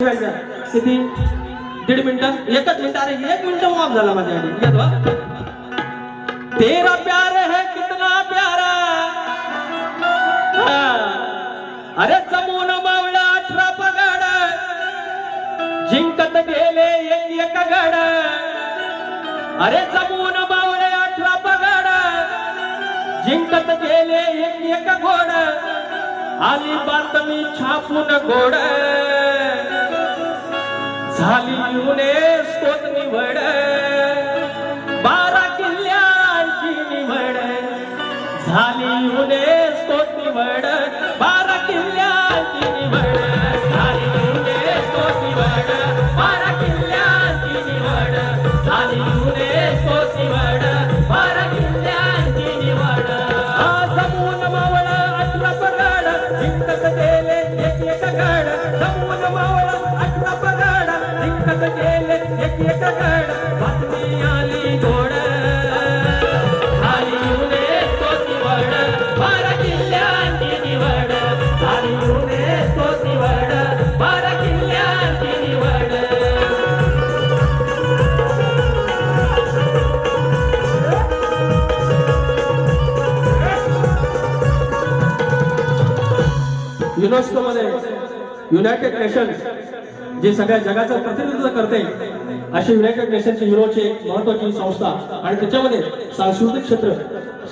किती दीड मिनिट एकच मिनिट अरे एक मिनिट माफ झाला माझ्यासाठी येत तेरा प्यार है कितना प्यारा. अरे जमून मावळा अठरा पगाड जिंकत गेले एक एक गड. अरे जमून मावळे अठरा पगाड जिंकत गेले एक एक घोड. आली बातमी छापून घोड झाली युनेस्कोत निवड. बारा किल्ल्यांची निवड. झाली युनेस्कोत निवड. बारा किल्ल्यांची निवड. झाली युनेस्कोत निवड. बारा किल्ल्यांची निवड. झाली जिंकत गेले एक एक गड बातमी आली गोड. निवड बारा किल्ल्यांची निवड. निवड बारा किल्ल्यांची निवड. युनेस्को मध्ये युनायटेड नेशन्स जे सगळ्या जगाचं प्रतिनिधित्व करते अशी युनायटेड नेशनची युरोची एक महत्वाची संस्था. आणि त्याच्यामध्ये सांस्कृतिक क्षेत्र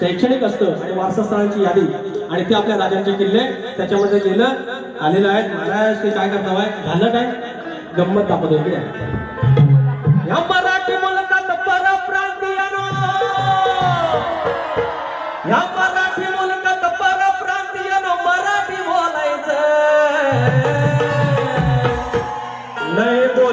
शैक्षणिक असतं आणि वारसास्थळांची यादी. आणि ते आपल्या राजांचे किल्ले त्याच्यामध्ये गेलं आलेलं आहे महाराज ते काय करत आहे? झालं काय गंमत दाखवत होती या मराठी मुलकात परप्रांतीयानो! या मराठी